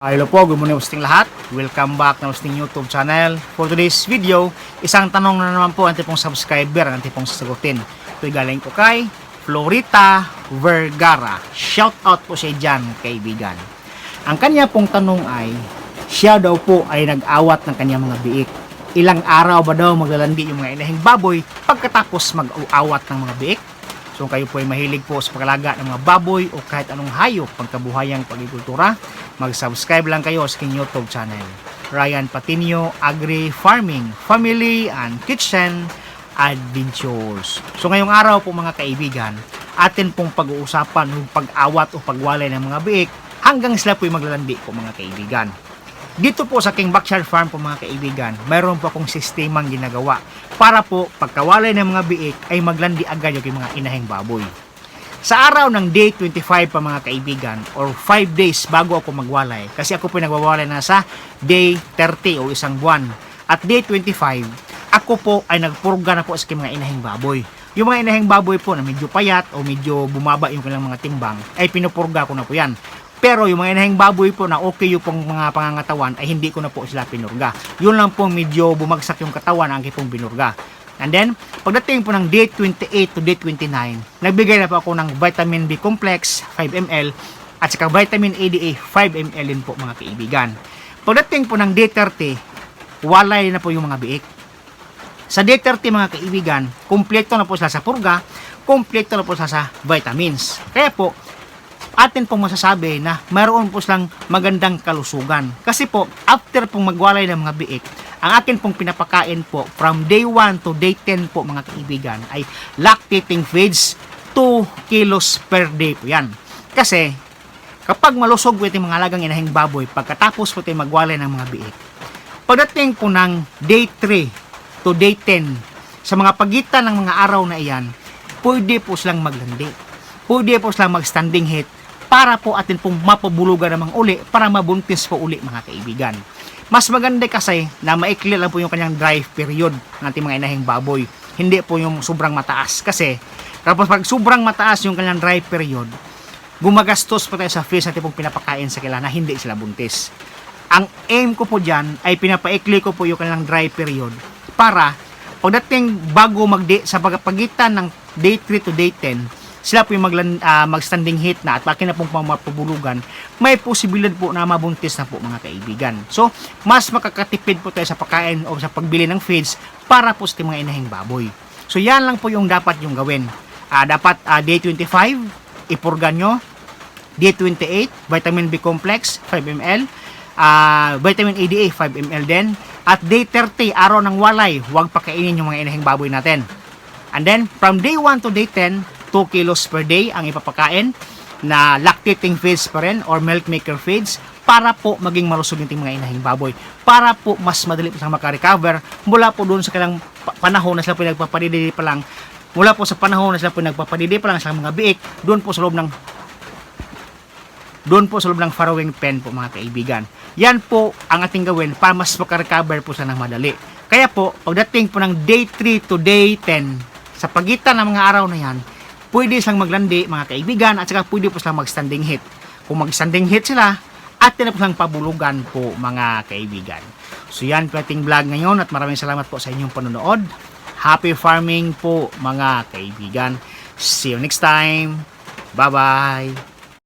Hello po, good morning hosting lahat. Welcome back na hosting YouTube channel. For today's video, isang tanong na naman po ang tipong subscriber ang tipong sasagutin. Ito'y galing ko kay Florita Vergara. Shout out po siya dyan, kaibigan. Ang kanya pong tanong ay, siya daw po ay nag-awat ng kanyang mga biik. Ilang araw ba daw maglalandi yung mga inahing baboy pagkatapos mag-awat ng mga biik? So kayo po ay mahilig po sa paglaga ng mga baboy o kahit anong hayop pagkabuhayang pagkikultura, mag-subscribe lang kayo sa aking YouTube channel. Ryan Patinio Agri Farming, Family and Kitchen Adventures. So ngayong araw po mga kaibigan, atin pong pag-uusapan yung pag-awat o pagwalay ng mga biik hanggang sila po ay maglalandi po mga kaibigan. Dito po sa King Backyard Farm po mga kaibigan, mayroon po akong sistemang ginagawa para po pagkawalay ng mga biik ay maglandi agad yung mga inahing baboy. Sa araw ng day 25 pa mga kaibigan or 5 days bago ako magwalay kasi ako po nagwawalay na sa day 30 o isang buwan at day 25 ako po ay nagpurga na po sa mga inahing baboy. Yung mga inahing baboy po na medyo payat o medyo bumaba yung kanilang mga timbang ay pinupurga ko na po yan. Pero yung mga inahing baboy po na okay yung pong mga pangangatawan ay hindi ko na po sila pinurga. Yun lang po medyo bumagsak yung katawan ang aking binurga. And then, pagdating po ng day 28 to day 29, nagbigay na po ako ng vitamin B complex 5 ml at saka vitamin ADA 5 ml din po mga kaibigan. Pagdating po ng day 30, walay na po yung mga biik. Sa day 30 mga kaibigan, kumpleto na po sila sa purga, kumpleto na po sila sa vitamins. Kaya po, atin pong masasabi na mayroon po silang magandang kalusugan. Kasi po, after pong magwalay ng mga biik, ang akin pong pinapakain po from day 1 to day 10 po mga kaibigan ay lactating feeds 2 kilos per day po yan. Kasi kapag malusog po itong mga alagang inahing baboy pagkatapos po ito magwalay ng mga biik, pagdating po ng day 3 to day 10, sa mga pagitan ng mga araw na iyan, pwede po silang maglandi. Pwede po silang mag-standing heat para po atin pong mapabulugan namang uli para mabuntis po uli mga kaibigan. Mas maganda kasi na maikli lang po yung kanyang dry period ng ating mga inahing baboy. Hindi po yung sobrang mataas kasi kapag pag sobrang mataas yung kanyang dry period, gumagastos po tayo sa fish natin pong pinapakain sa kila na hindi sila buntis. Ang aim ko po dyan ay pinapaikli ko po yung kanilang dry period para pagdating bago magdi sa pagpagitan ng day 3 to day 10 sila po yung maglan, ah, mag-standing heat na at laki na pong pamapabulugan, may posibilidad po na mabuntis na po mga kaibigan. So, mas makakatipid po tayo sa pagkain o sa pagbili ng feeds para po sa mga inahing baboy. So, yan lang po yung dapat yung gawin. Ah, dapat ah, day 25, ipurga nyo. Day 28, vitamin B complex, 5 ml. Ah, vitamin ADA, 5 ml din. At day 30, araw ng walay, huwag pakainin yung mga inahing baboy natin. And then, from day 1 to day 10, 2 kilos per day ang ipapakain na lactating feeds pa rin or milk maker feeds para po maging malusog yung mga inahing baboy. Para po mas madali po silang makarecover mula po doon sa kailang pa- panahon na sila po nagpapadidi pa lang mula po sa panahon na sila po nagpapadidi pa lang sa mga biik doon po sa loob ng doon po sa loob ng farrowing pen po mga kaibigan. Yan po ang ating gawin para mas makarecover po sa ng madali. Kaya po, pagdating po ng day 3 to day 10, sa pagitan ng mga araw na yan, pwede silang maglandi mga kaibigan at saka pwede po silang mag-standing hit. Kung mag-standing hit sila, at na po silang pabulugan po mga kaibigan. So yan po vlog ngayon at maraming salamat po sa inyong panonood. Happy farming po mga kaibigan. See you next time. Bye-bye.